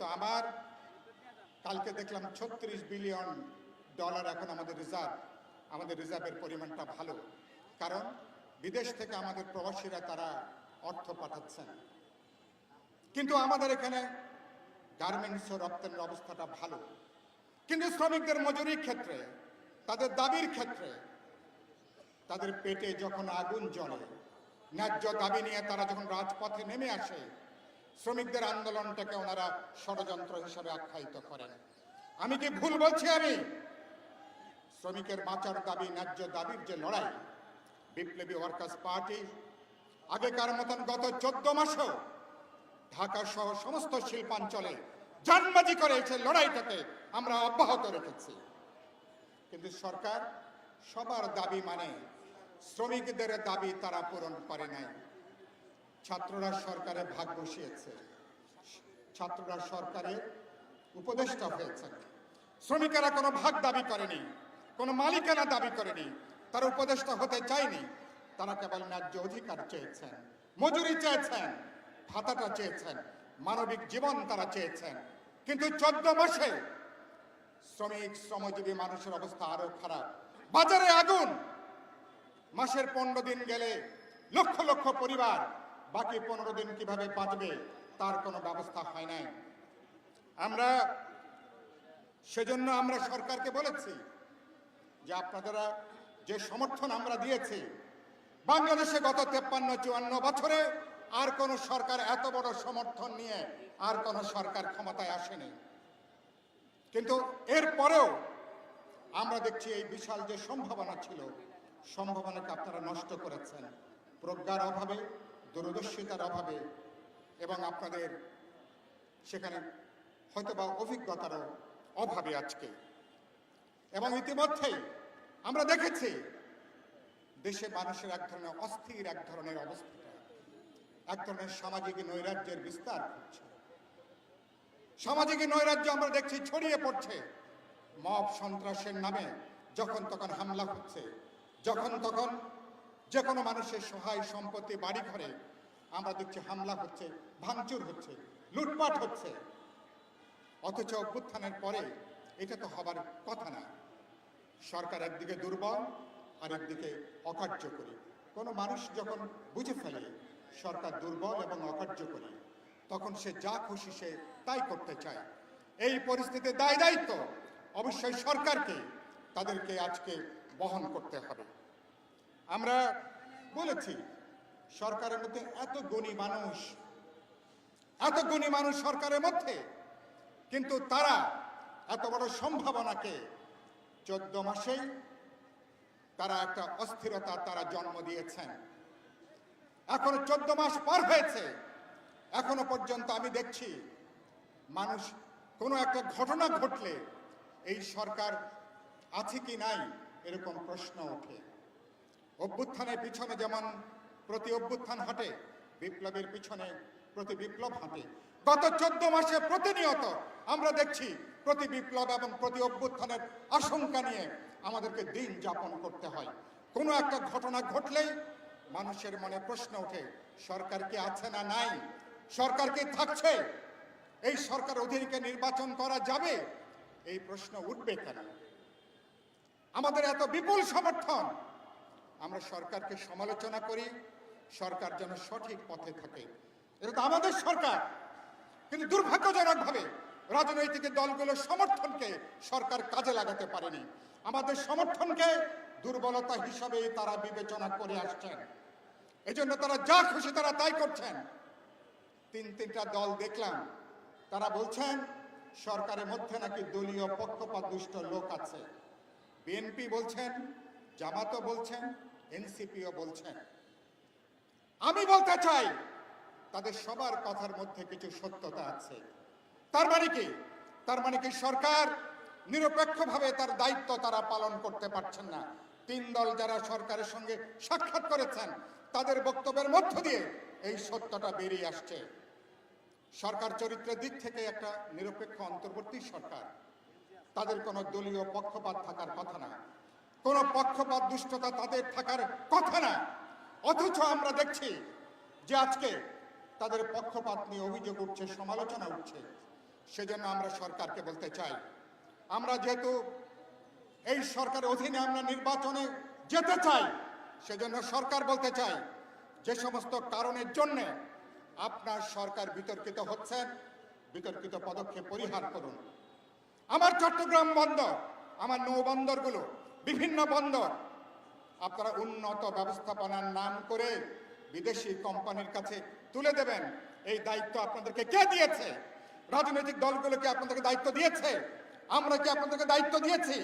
কিন্তু আমার কালকে দেখলাম ছত্রিশ বিলিয়ন ডলার এখন আমাদের রিজার্ভ। আমাদের রিজার্ভের পরিমাণটা ভালো। কারণ বিদেশ থেকে আমাদের প্রবাসীরা তারা অর্থ পাঠাচ্ছেন। কিন্তু আমাদের এখানে গার্মেন্টস ও রপ্তানির অবস্থাটা ভালো। কিন্তু শ্রমিকদের মজুরির ক্ষেত্রে, তাদের দাবির ক্ষেত্রে, তাদের পেটে যখন আগুন জ্বলে, ন্যায্য দাবি নিয়ে তারা যখন রাজপথে নেমে আসে শ্রমিকদের আন্দোলনটাকে ওনারা ষড়যন্ত্র হিসেবে আখ্যায়িত করেন। আমি কি ভুল বলছি আমি? শ্রমিকের বাঁচার দাবি, ন্যায্য দাবির যে লড়াই, বিপ্লবী ওয়ার্কার্স পার্টি, আগেকার মতন গত চোদ্দ মাসেও ঢাকা সহ সমস্ত শিল্পাঞ্চলে জানবাজি করে এসে লড়াইটাকে আমরা অব্যাহত রেখেছি। কিন্তু সরকার সবার দাবি মানে শ্রমিকদের দাবি তারা পূরণ করে নাই। ছাত্ররা সরকারে ভাগ বসিয়েছে। ছাত্ররা সরকারের উপদেষ্টা হয়েছেন শ্রমিকেরা কোনো ভাগ দাবি করেনি, কোনো মালিকানা দাবি করেনি, তারা উপদেষ্টা হতে চায়নি। তারা কেবল ন্যায্য অধিকার চেয়েছেন, মজুরি চেয়েছেন, ভাতাটা চেয়েছেন, মানবিক জীবন তারা চেয়েছেন। কিন্তু চোদ্দ মাসে শ্রমিক, শ্রমজীবী মানুষের অবস্থা আরও খারাপ। বাজারে আগুন! মাসের পনেরো দিন গেলে লক্ষ লক্ষ পরিবার বাকি পনেরো দিন কীভাবে বাঁচবে, তার কোনো ব্যবস্থা হয় নাই। আমরা সেজন্য আমরা সরকারকে বলেছি যে আপনারা যে সমর্থন আমরা দিয়েছি, বাংলাদেশে গত তেপ্পান্ন, চুয়ান্ন বছরে আর কোন সরকার এত বড় সমর্থন নিয়ে আর কোন সরকার ক্ষমতায় আসেনি। কিন্তু এর পরেও আমরা দেখছি এই বিশাল যে সম্ভাবনা ছিল, সম্ভাবনাকে আপনারা নষ্ট করেছেন। প্রজ্ঞার অভাবে দূরদর্শিতার অভাবে এবং আপনাদের সেখানে হয়তোবা অভিজ্ঞতারও অভাবে আজকে। এবং ইতিমধ্যেই আমরা দেখেছি দেশে মানুষের এক ধরনের অস্থির, এক ধরনের অবস্থা এক ধরনের সামাজিক নৈরাজ্যের বিস্তার ঘটছে। সামাজিক নৈরাজ্য আমরা দেখছি ছড়িয়ে পড়ছে। মব সন্ত্রাসের নামে যখন তখন হামলা হচ্ছে, যখন তখন যে কোনো মানুষের সহায় সম্পত্তি বাড়ি ঘরে আমরা দেখছি হামলা হচ্ছে, ভাঙচুর হচ্ছে, লুটপাট হচ্ছে। অথচ অভ্যুত্থানের পরে এটা তো হবার কথা না। সরকার একদিকে দুর্বল আর একদিকে অকার্যকরী। কোনো মানুষ যখন বুঝে ফেলে সরকার দুর্বল এবং অকার্যকরী, তখন সে যা খুশি সে তাই করতে চায়। এই পরিস্থিতিতে দায় দায়িত্ব অবশ্যই সরকারকে, তাদেরকে আজকে বহন করতে হবে। আমরা বলেছি, সরকারের মধ্যে এত গুণী মানুষ, এত গুণী মানুষ সরকারের মধ্যে, কিন্তু তারা এত বড় সম্ভাবনাকে চোদ্দ মাসেই তারা একটা অস্থিরতা তারা জন্ম দিয়েছেন। এখনও চোদ্দ মাস পার হয়েছে, এখনও পর্যন্ত আমি দেখছি মানুষ কোনো একটা ঘটনা ঘটলে এই সরকার আছে কি নাই এরকম প্রশ্ন ওঠে। অভ্যুত্থানের পিছনে যেমন প্রতি অভ্যুত্থান হাঁটে, বিপ্লবের পিছনে প্রতি বিপ্লব হাঁটে। গত চোদ্দ মাসে প্রতিনিয়ত আমরা দেখছি প্রতি বিপ্লব এবং প্রতি অভ্যুত্থানের আশঙ্কা নিয়ে আমাদেরকে দিন যাপন করতে হয়। কোনো একটা ঘটনা ঘটলেই মানুষের মনে প্রশ্ন ওঠে, সরকার কি আছে না নাই? সরকার কি থাকছে? এই সরকার অধীনকে নির্বাচন করা যাবে? এই প্রশ্ন উঠবে কেন? আমাদের এত বিপুল সমর্থন আমরা সরকারকে সমালোচনা করি, সরকার যেন সঠিক পথে থাকে। এটা তো আমাদের সরকার, কিন্তু দুর্ভাগ্যজনকভাবে রাজনৈতিক দলগুলোর সমর্থনকে সরকার কাজে লাগাতে পারেনি। আমাদের সমর্থনকে দুর্বলতা হিসাবেই তারা বিবেচনা করে আসছেন। এজন্য তারা যা খুশি তারা তাই করছেন। তিন তিনটা দল দেখলাম, তারা বলছেন, সরকারের মধ্যে নাকি দলীয় পক্ষপাত দুষ্ট লোক আছে। বিএনপি বলছেন, জামাতও বলছেন এনসিপিও বলছেন আমি বলতে চাই, তাদের সবার কথার মধ্যে কিছু সত্যতা আছে। তার মানে কি? তার মানে কি সরকার নিরপেক্ষভাবে তার দায়িত্ব তারা পালন করতে পারছেন না। তিন দল যারা সরকারের সঙ্গে সাক্ষাৎ করেছেন, তাদের বক্তব্যের মধ্য দিয়ে এই সত্যটা বেরিয়ে আসছে। সরকার চরিত্রের দিক থেকে একটা নিরপেক্ষ, অন্তর্বর্তী সরকার। তাদের কোনো দলীয় পক্ষপাত থাকার কথা না। কোনো পক্ষপাত, দুষ্টতা তাদের থাকার কথা না। অথচ আমরা দেখছি যে আজকে তাদের পক্ষপাত নিয়ে অভিযোগ উঠছে, সমালোচনা উঠছে। সেজন্য আমরা সরকারকে বলতে চাই, আমরা যেহেতু এই সরকারের অধীনে আমরা নির্বাচনে যেতে চাই, সেজন্য সরকার বলতে চাই, যে সমস্ত কারণের জন্যে আপনার সরকার বিতর্কিত হচ্ছেন, বিতর্কিত পদক্ষেপ পরিহার করুন। আমার চট্টগ্রাম বন্দর, আমার নৌবন্দরগুলো বিভিন্ন বন্দর। আপনারা উন্নত ব্যবস্থাপনার নাম করে বিদেশি কোম্পানির কাছে তুলে দেবেন। এই দায়িত্ব আপনাদেরকে কে দিয়েছে? রাজনৈতিক দলগুলোকে আপনাদেরকে দায়িত্ব দিয়েছে? আমরা কি আপনাদেরকে দায়িত্ব দিয়েছি?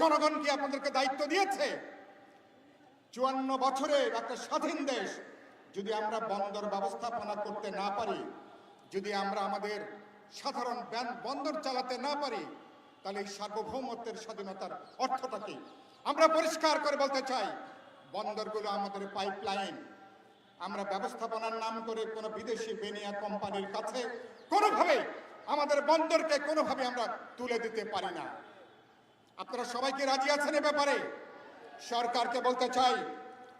জনগণ কি আপনাদেরকে দায়িত্ব দিয়েছে? চুয়ান্ন বছরে একটা স্বাধীন দেশ, যদি আমরা বন্দর ব্যবস্থাপনা করতে না পারি, যদি আমরা আমাদের সাধারণ বন্দর চালাতে না পারি তাহলে এই সার্বভৌমত্বের স্বাধীনতার অর্থটা কি? আমরা পরিষ্কার করে বলতে চাই, বন্দরগুলো আমাদের পাইপলাইন আমরা ব্যবস্থাপনার নাম করে কোনো বিদেশি বেনিয়া কোম্পানির কাছে কোনোভাবে আমাদের বন্দরকে কোনোভাবে আমরা তুলে দিতে পারি না। আপনারা সবাইকে রাজি আছেন এ ব্যাপারে? সরকারকে বলতে চাই,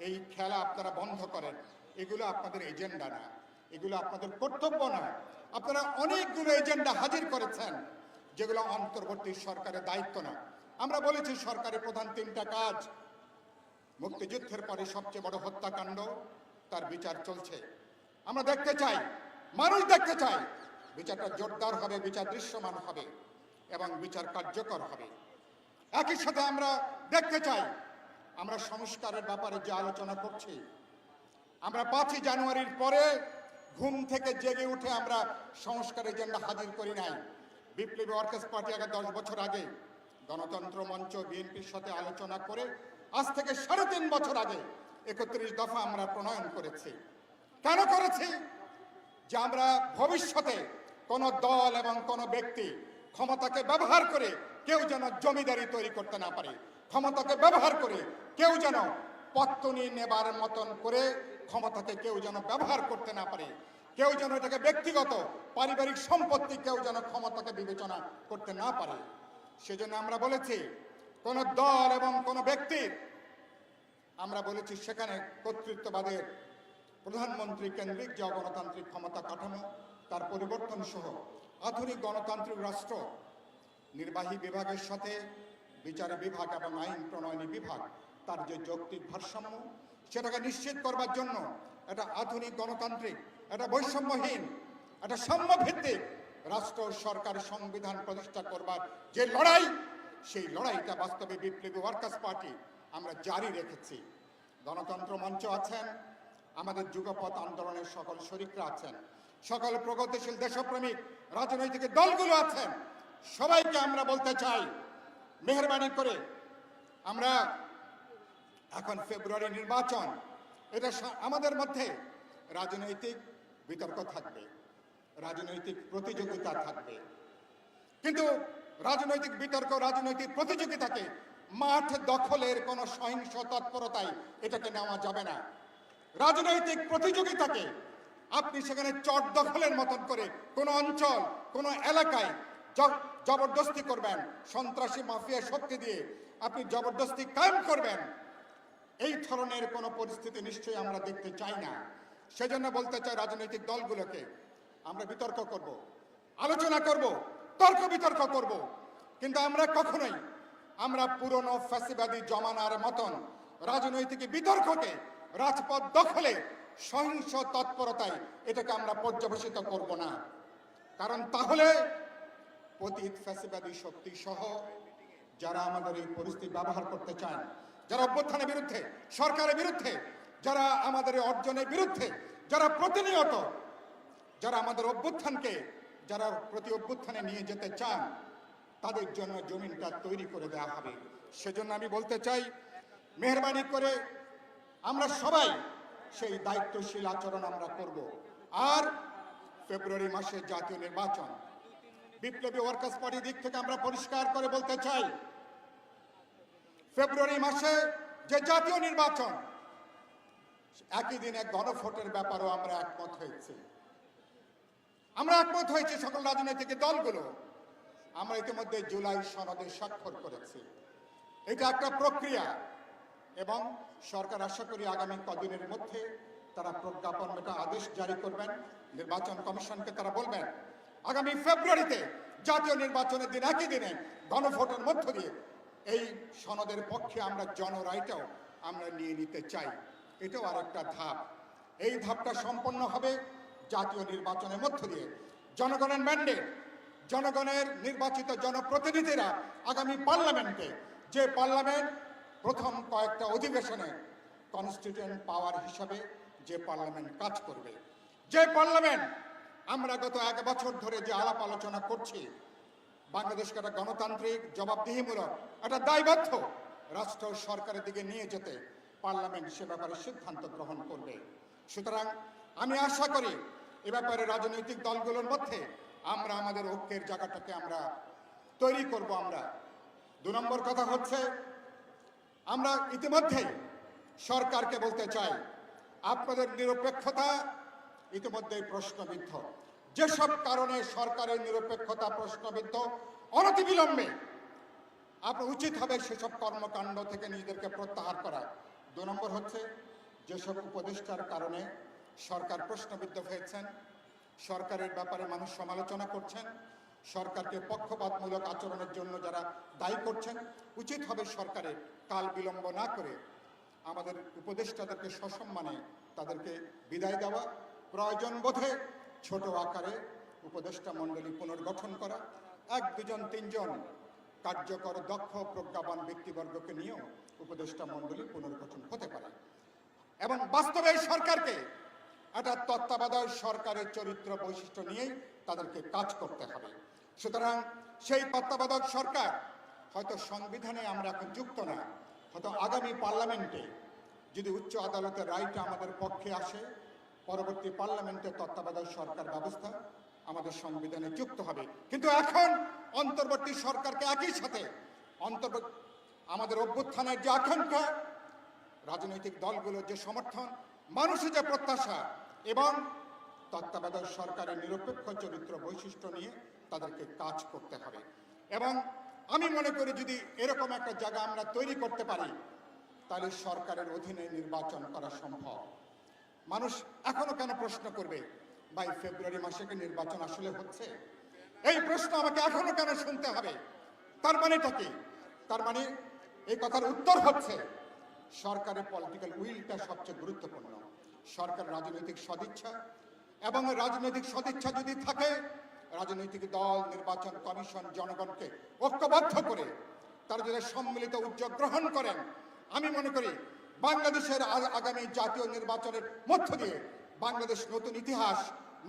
এই খেলা আপনারা বন্ধ করেন। এগুলো আপনাদের এজেন্ডা না, এগুলো আপনাদের কর্তব্য না। আপনারা অনেকগুলো এজেন্ডা হাজির করেছেন। যেগুলো অন্তর্বর্তী সরকারের দায়িত্ব না। আমরা বলেছি সরকারের প্রধান তিনটা কাজ। মুক্তিযুদ্ধের পরে সবচেয়ে বড় হত্যাকাণ্ড, তার বিচার চলছে। আমরা দেখতে চাই, মানুষ দেখতে চাই, বিচারটা জোরদার হবে, বিচার দৃশ্যমান হবে এবং বিচার কার্যকর হবে। একই সাথে আমরা দেখতে চাই, আমরা সংস্কারের ব্যাপারে যে আলোচনা করছি, আমরা পাঁচই জানুয়ারির পরে ঘুম থেকে জেগে উঠে আমরা সংস্কারের এজেন্ডা হাজির করি নাই। বিপ্লবী ওয়ার্কার্স পার্টি আগে দশ বছর আগে গণতন্ত্র মঞ্চ বিএনপির সাথে আলোচনা করে আজ থেকে সাড়ে তিন বছর আগে একত্রিশ দফা আমরা প্রণয়ন করেছি। কেন করেছি? যে আমরা ভবিষ্যতে কোন দল এবং কোন ব্যক্তি ক্ষমতাকে ব্যবহার করে কেউ যেন জমিদারি তৈরি করতে না পারে, ক্ষমতাকে ব্যবহার করে কেউ যেন পত্তনি নেবার মতন করে ক্ষমতাকে কেউ যেন ব্যবহার করতে না পারে কেউ যেন এটাকে ব্যক্তিগত, পারিবারিক সম্পত্তি, কেউ যেন ক্ষমতাকে বিবেচনা করতে না পারে। সেজন্য আমরা বলেছি, কোন দল এবং কোন ব্যক্তির আমরা বলেছি সেখানে কর্তৃত্ববাদের প্রধানমন্ত্রী কেন্দ্রিক যে গণতান্ত্রিক ক্ষমতা কাঠামো, তার পরিবর্তন সহ আধুনিক গণতান্ত্রিক রাষ্ট্র, নির্বাহী বিভাগের সাথে বিচার বিভাগ এবং আইন প্রণয়নী বিভাগ, তার যে যৌক্তিক ভারসাম্য, সেটাকে নিশ্চিত করবার জন্য একটা আধুনিক গণতান্ত্রিক একটা বৈষম্যহীন একটা সাম্যভিত্তিক। রাষ্ট্র, সরকার, সংবিধান প্রতিষ্ঠা করবার যে লড়াই, সেই লড়াইটা বাস্তবে বিপ্লবী ওয়ার্কার্স পার্টি আমরা জারি রেখেছি। গণতন্ত্র মঞ্চ আছেন, আমাদের যুগপথ আন্দোলনের সকল শরিকরা আছেন, সকল প্রগতিশীল দেশপ্রেমিক, রাজনৈতিক দলগুলো আছেন। সবাইকে আমরা বলতে চাই, মেহরবানি করে আমরা এখন ফেব্রুয়ারি নির্বাচন, এটা আমাদের মধ্যে রাজনৈতিক বিতর্ক থাকবে, রাজনৈতিক প্রতিযোগিতা থাকবে। কিন্তু রাজনৈতিক বিতর্ক, রাজনৈতিক প্রতিযোগিতাকে মাঠ দখলের কোনো সহিংস তৎপরতায় এটাকে নেওয়া যাবে না। রাজনৈতিক প্রতিযোগিতাকে আপনি সেখানে চট দখলের মতন করে কোন অঞ্চল, কোন এলাকায় জবরদস্তি করবেন, সন্ত্রাসী, মাফিয়া শক্তি দিয়ে আপনি জবরদস্তি কায়েম করবেন, এই ধরনের কোনো পরিস্থিতি নিশ্চয়ই আমরা দেখতে চাই না। সেজন্য বলতে চাই রাজনৈতিক দলগুলোকে আমরা বিতর্ক করব, আলোচনা করব, তর্ক বিতর্ক করব। কিন্তু আমরা কখনোই, আমরা পুরনো ফ্যাসিবাদী জমানার মতন রাজনৈতিক বিতর্ককে রাজপথ দখলে, সহিংস তৎপরতায় এটাকে আমরা পর্যবেসিত করব না। কারণ তাহলে অতীত ফ্যাসিবাদী শক্তি সহ যারা আমাদের এই পরিস্থিতি ব্যবহার করতে চান যারা অভ্যুত্থানের বিরুদ্ধে, সরকারের বিরুদ্ধে যারা আমাদের অর্জনের বিরুদ্ধে, যারা প্রতিনিয়ত, যারা আমাদের অভ্যুত্থানকে, যারা প্রতি অভ্যুত্থানে নিয়ে যেতে চান, তাদের জন্য জমিনটা তৈরি করে দেওয়া হবে। সেজন্য আমি বলতে চাই, মেহরবানি করে আমরা সবাই সেই দায়িত্বশীল আচরণ আমরা করব। আর ফেব্রুয়ারি মাসে জাতীয় নির্বাচন, বিপ্লবী ওয়ার্কার্স পার্টির দিক থেকে আমরা পরিষ্কার করে বলতে চাই, ফেব্রুয়ারি মাসে যে জাতীয় নির্বাচন একই দিনে গণভোটের ব্যাপারেও আমরা একমত হয়েছি। আমরা একমত হয়েছি সকল রাজনৈতিক দলগুলো। আমরা ইতিমধ্যে জুলাই সনদে স্বাক্ষর করেছি। এটা একটা প্রক্রিয়া এবং সরকার আশা করি আগামী কদিনের মধ্যে তারা প্রজ্ঞাপন একটা আদেশ জারি করবেন, নির্বাচন কমিশনকে তারা বলবেন, আগামী ফেব্রুয়ারিতে জাতীয় নির্বাচনের দিন একই দিনে গণভোটের মধ্য দিয়ে এই সনদের পক্ষে আমরা জনরায়টাও আমরা নিয়ে নিতে চাই। এটাও আরেকটা ধাপ। এই ধাপটা সম্পন্ন হবে জাতীয় নির্বাচনের মধ্য দিয়ে। জনগণের ম্যান্ডেট জনগণের নির্বাচিত জনপ্রতিনিধিরা আগামী পার্লামেন্টে, যে পার্লামেন্ট প্রথম কয়েকটা অধিবেশনে কনস্টিটিউয়েন্ট পাওয়ার হিসাবে যে পার্লামেন্ট কাজ করবে। যে পার্লামেন্ট, আমরা গত এক বছর ধরে যে আলাপ আলোচনা করছি, বাংলাদেশকে একটা গণতান্ত্রিক, জবাবদিহিমূলক, একটা দায়বদ্ধ রাষ্ট্র সরকারের দিকে নিয়ে যেতে পার্লামেন্ট সে ব্যাপারে সিদ্ধান্ত গ্রহণ করবে। সুতরাং আমি আশা করি এ ব্যাপারে রাজনৈতিক দলগুলোর মধ্যে আমরা আমাদের ঐক্যের জায়গাটাকে আমরা তৈরি করব আমরা। দু নম্বর কথা হচ্ছে, আমরা ইতিমধ্যেই সরকারকে বলতে চাই, আপনাদের নিরপেক্ষতা ইতিমধ্যেই প্রশ্নবিদ্ধ। যেসব কারণে সরকারের নিরপেক্ষতা প্রশ্নবিদ্ধ, অনতিবিলম্বে আপনার উচিত হবে সেসব কর্মকাণ্ড থেকে নিজেদেরকে প্রত্যাহার করা। দু নম্বর হচ্ছে, যেসব উপদেষ্টার কারণে সরকার প্রশ্নবিদ্ধ হয়েছেন, সরকারের ব্যাপারে মানুষ সমালোচনা করছেন, সরকারকে পক্ষপাতমূলক আচরণের জন্য যারা দায়ী করছেন, উচিত হবে সরকারের কাল বিলম্ব না করে আমাদের উপদেষ্টাদেরকে সসম্মানে তাদেরকে বিদায় দেওয়া, প্রয়োজন বোধে ছোট আকারে উপদেষ্টা মণ্ডলী পুনর্গঠন করা, এক দুজন তিনজন কার্যকর, দক্ষ, প্রজ্ঞাবান ব্যক্তিবর্গকে নিয়েও উপদেষ্টা মণ্ডলী পুনর্গঠন হতে পারে। এবং বাস্তবে সরকারকে একটা তত্ত্বাবধায়ক সরকারের চরিত্র বৈশিষ্ট্য নিয়েই তাদেরকে কাজ করতে হবে। সুতরাং সেই তত্ত্বাবধায়ক সরকার হয়তো সংবিধানে আমরা এখন যুক্ত না, হয়তো আগামী পার্লামেন্টে যদি উচ্চ আদালতের রায়টা আমাদের পক্ষে আসে, পরবর্তী পার্লামেন্টে তত্ত্বাবধায়ক সরকার ব্যবস্থা আমাদের সংবিধানে যুক্ত হবে। কিন্তু এখন অন্তর্বর্তী সরকারকে একই সাথে অন্তর্বর্তী আমাদের অভ্যুত্থানের যে আকাঙ্ক্ষা, রাজনৈতিক দলগুলোর যে সমর্থন, মানুষের যে প্রত্যাশা এবং তত্ত্বাবধায়ক সরকারের নিরপেক্ষ চরিত্র বৈশিষ্ট্য নিয়ে তাদেরকে কাজ করতে হবে। এবং আমি মনে করি যদি এরকম একটা জায়গা আমরা তৈরি করতে পারি, তাহলে সরকারের অধীনে নির্বাচন করা সম্ভব। মানুষ এখনও কেন প্রশ্ন করবে, ভাই, ফেব্রুয়ারি মাসে কি নির্বাচন আসলে হচ্ছে? এই প্রশ্ন আমাকে এখনও কেন শুনতে হবে? তার মানেটা কি? তার মানে কথার উত্তর হচ্ছে, সরকারের পলিটিক্যাল উইলটা সবচেয়ে গুরুত্বপূর্ণ। সরকার রাজনৈতিক সদিচ্ছা এবং রাজনৈতিক সদিচ্ছা যদি থাকে, রাজনৈতিক দল, নির্বাচন কমিশন, জনগণকে ঐক্যবদ্ধ করে তারা যদি সম্মিলিত উদ্যোগ গ্রহণ করেন, আমি মনে করি বাংলাদেশের আগামী জাতীয় নির্বাচনের মধ্য দিয়ে বাংলাদেশ নতুন ইতিহাস,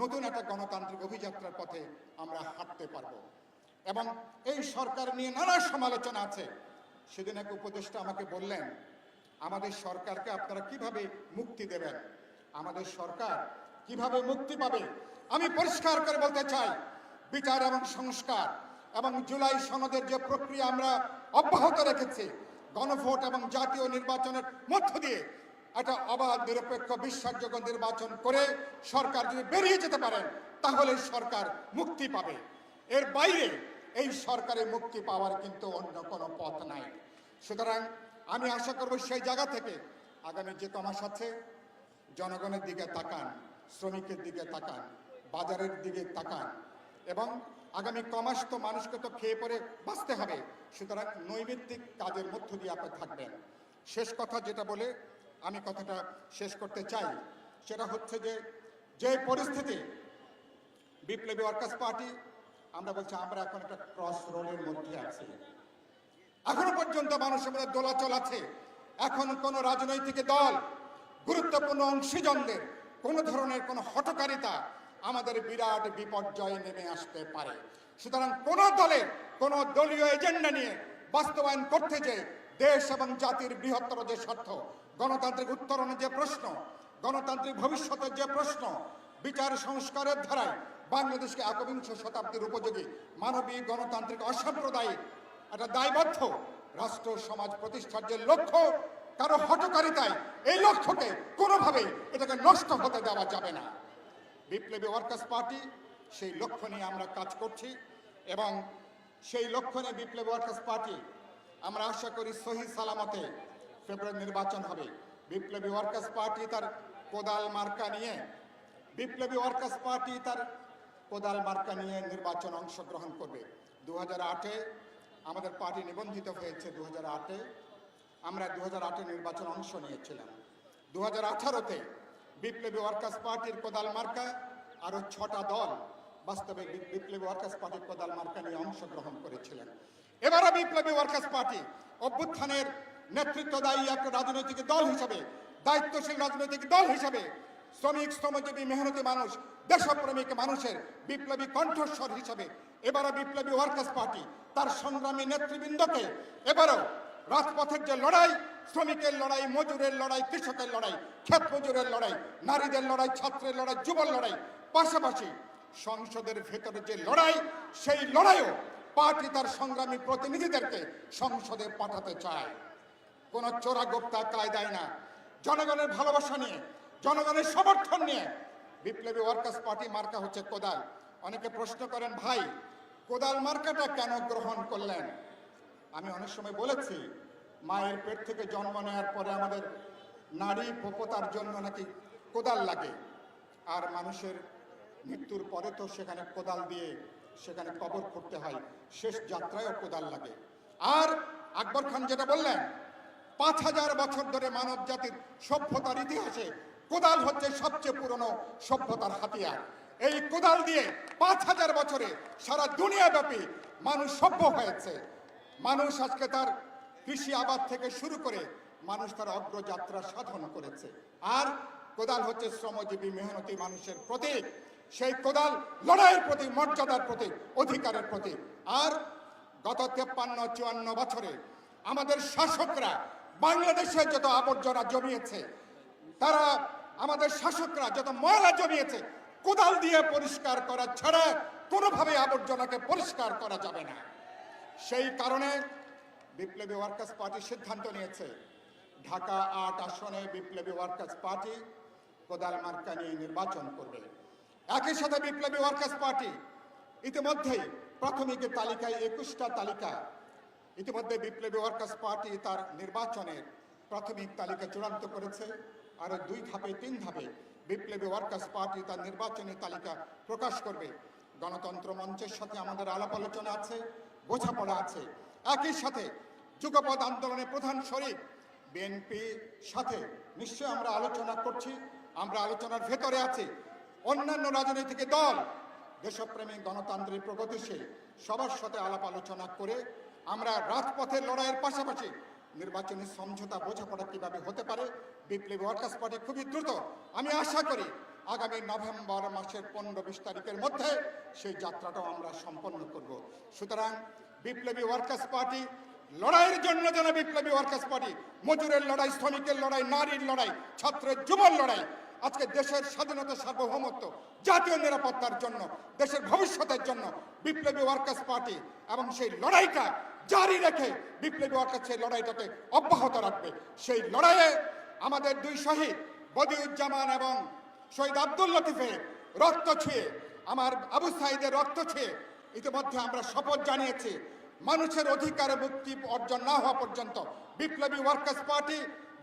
নতুন একটা গণতান্ত্রিক অভিযাত্রার পথে আমরা হাঁটতে পারব। এবং এই সরকার নিয়ে নানা সমালোচনা আছে সেদিন এক উপদেষ্টা আমাকে বললেন, আমাদের সরকারকে আপনারা কীভাবে মুক্তি দেবেন? আমাদের সরকার কীভাবে মুক্তি পাবে? আমি পরিষ্কার করে বলতে চাই, বিচার এবং সংস্কার এবং জুলাই সনদের যে প্রক্রিয়া আমরা অব্যাহত রেখেছি, গণভোট এবং জাতীয় নির্বাচনের মধ্য দিয়ে একটা অবাধ, নিরপেক্ষ, বিশ্বাসযোগ্য নির্বাচন করে সরকার যদি বেরিয়ে যেতে পারেন, তাহলে সরকার মুক্তি পাবে। এর বাইরে এই সরকারের মুক্তি পাওয়ার কিন্তু অন্য কোনো পথ নাই। সুতরাং আমি আশা করব সেই জায়গা থেকে আগামী যে কমাস আছে, জনগণের দিকে তাকান, শ্রমিকের দিকে তাকান, বাজারের দিকে তাকান এবং আগামী কমাস তো মানুষকে তো খেয়ে পরে বাঁচতে হবে। সুতরাং নৈমিত্তিক কাজের মধ্য দিয়ে আপনি থাকবেন। শেষ কথা যেটা বলে আমি কথাটা শেষ করতে চাই, সেটা হচ্ছে যে যে পরিস্থিতি বিপ্লবী ওয়ার্কার্স পার্টি আমরা বলছি, আমরা এখন একটা ক্রস রোডের মধ্যে আছি। এখনও পর্যন্ত মানুষের মধ্যে দোলাচল আছে। এখন কোন রাজনৈতিক দল গুরুত্বপূর্ণ অংশীজনদের, কোন ধরনের কোনো হটকারিতা আমাদের বিরাট বিপর্যয়ে নেমে আসতে পারে। সুতরাং কোন দলের কোন দলীয় এজেন্ডা নিয়ে বাস্তবায়ন করতে যে দেশ এবং জাতির বৃহত্তর যে স্বার্থ, গণতান্ত্রিক উত্তরণের যে প্রশ্ন, গণতান্ত্রিক ভবিষ্যতের যে প্রশ্ন, বিচার সংস্কারের ধারায় বাংলাদেশকে একবিংশ শতাব্দীর উপযোগী মানবিক গণতান্ত্রিক অসাম্প্রদায়িক একটা দায়বদ্ধ রাষ্ট্র সমাজ প্রতিষ্ঠার যে লক্ষ্য, কারও হটকারিতায় এই লক্ষ্যকে কোনোভাবেই এটাকে নষ্ট হতে দেওয়া যাবে না। বিপ্লবী ওয়ার্কার্স পার্টি সেই লক্ষ্য নিয়ে আমরা কাজ করছি এবং সেই লক্ষ্য নিয়ে বিপ্লবী ওয়ার্কার্স পার্টি আমরা আশা করি সহি সালামতে ফেব্রুয়ারি নির্বাচন হবে। বিপ্লবী ওয়ার্কার্স পার্টি তার কোদাল মার্কা নিয়ে বিপ্লবী ওয়ার্কার্স পার্টি তার কোদাল মার্কা নিয়ে নির্বাচন অংশগ্রহণ করবে। দু হাজার আটে আমাদের পার্টি নিবন্ধিত হয়েছে দু হাজার আটে আমরা দু হাজার আটে নির্বাচন অংশ নিয়েছিলাম। দু হাজার আঠারোতে বিপ্লবী ওয়ার্কার্স পার্টির কোদাল মার্কা আরও ছটা দল বাস্তবে বিপ্লবী ওয়ার্কার্স পার্টির কোদাল মার্কা নিয়ে অংশগ্রহণ করেছিলেন। এবারও বিপ্লবী ওয়ার্কার্স পার্টি অভ্যুত্থানের নেতৃত্বদায়ী একটা রাজনৈতিক দল হিসাবে, দায়িত্বশীল রাজনৈতিক দল হিসাবে শ্রমিক, শ্রমজীবী, মেহনতি মানুষ, দেশপ্রেমিক মানুষের বিপ্লবী কণ্ঠস্বর হিসাবে এবারও বিপ্লবী ওয়ার্কার্স পার্টি তার সংগ্রামী নেতৃবৃন্দকে এবারও রাজপথের যে লড়াই, শ্রমিকের লড়াই, মজুরের লড়াই, কৃষকের লড়াই, ক্ষেত মজুরের লড়াই, নারীদের লড়াই, ছাত্রের লড়াই, যুবর লড়াই, পাশাপাশি সংসদের ভেতরে যে লড়াই, সেই লড়াইও পার্টি তার সংগ্রামী প্রতিনিধিদেরকে সংসদে পাঠাতে চায়। কোন চোরা গোপ্তা কায়দায় না। জনগণের ভালোবাসা নিয়ে জনগণের সমর্থন নিয়ে বিপ্লবী ওয়ার্কার্স পার্টি মার্কা হচ্ছে কোদাল। অনেকে প্রশ্ন করেন, ভাই, কোদাল মার্কাটা কেন গ্রহণ করলেন? আমি অনেক সময় বলেছি, মায়ের পেট থেকে জন্ম নেওয়ার পরে আমাদের নারী পোপতার জন্য নাকি কোদাল লাগে। আর মানুষের মৃত্যুর পরে তো সেখানে কোদাল দিয়ে সেখানে কবর করতে হয়, শেষ যাত্রায়ও কোদাল লাগে। আর আকবর খান যেটা বললেন, পাঁচ হাজার বছর ধরে মানব জাতির সভ্যতার ইতিহাসে কোদাল হচ্ছে সবচেয়ে পুরনো সভ্যতার হাতিয়ার। এই কোদাল দিয়ে পাঁচ হাজার বছরে সারা দুনিয়াব্যাপী মানুষ সভ্য হয়েছে। মানুষ আজকে তার কৃষি আবাদ থেকে শুরু করে মানুষ তার অগ্রযাত্রা সাধন করেছে। আর কোদাল হচ্ছে শ্রমজীবী মেহনতি মানুষের প্রতীক। সেই কোদাল লড়াইয়ের প্রতি মর্যাদার প্রতি অধিকারের প্রতি আর গত তেপ্পান্ন, চুয়ান্ন বছরে আমাদের শাসকরা বাংলাদেশে যত আবর্জনা জমিয়েছে, তারা আমাদের শাসকরা যত ময়লা জমিয়েছে, কোদাল দিয়ে পরিষ্কার করা ছাড়া কোনোভাবে আবর্জনাকে পরিষ্কার করা যাবে না। সেই কারণে বিপ্লবী ওয়ার্কার্স পার্টি সিদ্ধান্ত নিয়েছে, ঢাকা আট আসনে বিপ্লবী ওয়ার্কার্স পার্টি কোদাল মার্কা নিয়ে নির্বাচন করবে। একই সাথে বিপ্লবী ওয়ার্কার্স পার্টি ইতিমধ্যেই প্রাথমিক তালিকায় একুশটা তালিকা, ইতিমধ্যে বিপ্লবী ওয়ার্কার্স পার্টি তার নির্বাচনের প্রাথমিক তালিকা চূড়ান্ত করেছে। আরও দুই ধাপে, তিন ধাপে বিপ্লবী ওয়ার্কার্স পার্টি তার নির্বাচনী তালিকা প্রকাশ করবে। গণতন্ত্র মঞ্চের সাথে আমাদের আলাপ আলোচনা আছে, বোঝাপড়া আছে। একই সাথে যুগপৎ আন্দোলনের প্রধান শরীর বিএনপি সাথে নিশ্চয় আমরা আলোচনা করছি, আমরা আলোচনার ভেতরে আছি। অন্যান্য রাজনৈতিক দল দেশপ্রেমিক গণতান্ত্রিক প্রগতিশীল, সবার সাথে আলাপ আলোচনা করে আমরা রাজপথের লড়াইয়ের পাশাপাশি নির্বাচনী সমঝোতা বোঝাপড়া কীভাবে হতে পারে, বিপ্লবী ওয়ার্কার্স পার্টি খুবই দ্রুত। আমি আশা করি আগামী নভেম্বর মাসের পনেরো বিশ তারিখের মধ্যে সেই যাত্রাটাও আমরা সম্পন্ন করব। সুতরাং বিপ্লবী ওয়ার্কার্স পার্টি লড়াইয়ের জন্য যেন বিপ্লবী ওয়ার্কার্স পার্টি মজুরের লড়াই, শ্রমিকের লড়াই, নারীর লড়াই, ছাত্রের যুবর লড়াই, আজকে দেশের স্বাধীনতা সার্বভৌমত্ব, জাতীয় নিরাপত্তার জন্য, দেশের ভবিষ্যতের জন্য বিপ্লবী ওয়ার্কার্স পার্টি এবং সেই লড়াইটা জারি রেখে বিপ্লবী ওয়ার্কার্স সেই লড়াইটাকে অব্যাহত রাখবে। সেই লড়াইয়ে আমাদের দুই শহীদ, বদিউজ্জামান এবং শহীদ আব্দুল লতিফের রক্ত ছুঁয়ে, আমার আবু সাইদের রক্ত ছুঁয়ে ইতিমধ্যে আমরা শপথ জানিয়েছি, মানুষের অধিকারে মুক্তি অর্জন না হওয়া পর্যন্ত বিপ্লবী ওয়ার্কার্স পার্টি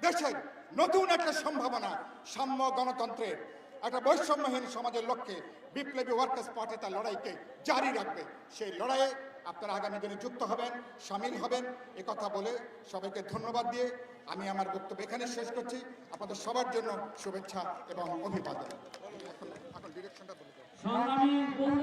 দেশের নতুন একটা সম্ভাবনা, সাম্য গণতন্ত্রের একটা বৈষম্যহীন সমাজের লক্ষ্যে বিপ্লবী ওয়ার্কার্স পার্টি তার লড়াইকে জারি রাখবে। সেই লড়াইয়ে আপনারা আগামী দিনে যুক্ত হবেন, সামিল হবেন। এ কথা বলে সবাইকে ধন্যবাদ দিয়ে আমি আমার বক্তব্য এখানে শেষ করছি। আপনাদের সবার জন্য শুভেচ্ছা এবং অভিবাদন এখন ডিরেকশনটা